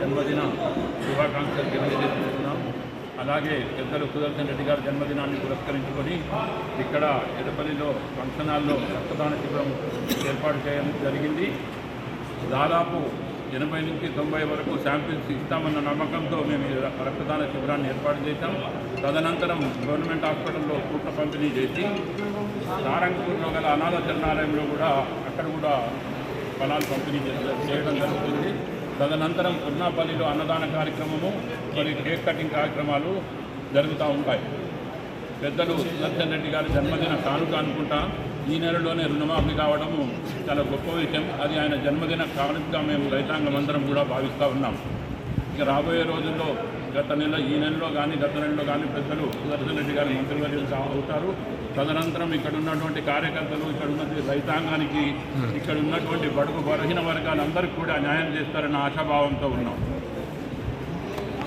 జన్మదిన శుభాకాంక్షలు తెలియజేస్తున్నాం. అలాగే పెద్దలు సుదర్శన్ రెడ్డి గారి జన్మదినాన్ని పురస్కరించుకొని ఇక్కడ ఎడపల్లిలో ఫంక్షన్ హాల్లో రక్తదాన శిబిరం ఏర్పాటు చేయడం జరిగింది. దాదాపు ఎనభై నుంచి తొంభై వరకు శాంపిల్స్ ఇస్తామన్న నమ్మకంతో మేము రక్తదాన శిబిరాన్ని ఏర్పాటు చేశాం. తదనంతరం గవర్నమెంట్ హాస్పిటల్లో పూర్ణ పంపిణీ చేసి నారాయణపూర్లో గల అనాథ శరణాలయంలో కూడా అక్కడ కూడా ఫలాలు పంపిణీ చేయడం జరుగుతుంది. తదనంతరం పుర్నాపల్లిలో అన్నదాన కార్యక్రమము మరియు కేక్ కటింగ్ కార్యక్రమాలు జరుగుతూ ఉంటాయి. పెద్దలు సుదర్శన్ రెడ్డి గారి జన్మదిన కానుక అనుకుంటా ఈ నెలలోనే రుణమాఫీ కావడము చాలా గొప్ప విషయం. అది ఆయన జన్మదిన కానుకగా మేము రైతాంగం అందరం కూడా భావిస్తూ ఉన్నాం. ఇక రాబోయే రోజుల్లో గత నెల ఈ నెలలో కానీ గత నెలలో కానీ పెద్దలు సుదర్శన్ రెడ్డి గారు మంత్రివర్యులు అవుతారు. తదనంతరం ఇక్కడ ఉన్నటువంటి కార్యకర్తలు ఇక్కడ ఉన్నటువంటి రైతాంగానికి ఇక్కడ ఉన్నటువంటి బడుగు బలహీన వర్గాలందరికీ కూడా న్యాయం చేస్తారన్న ఆశాభావంతో ఉన్నాం.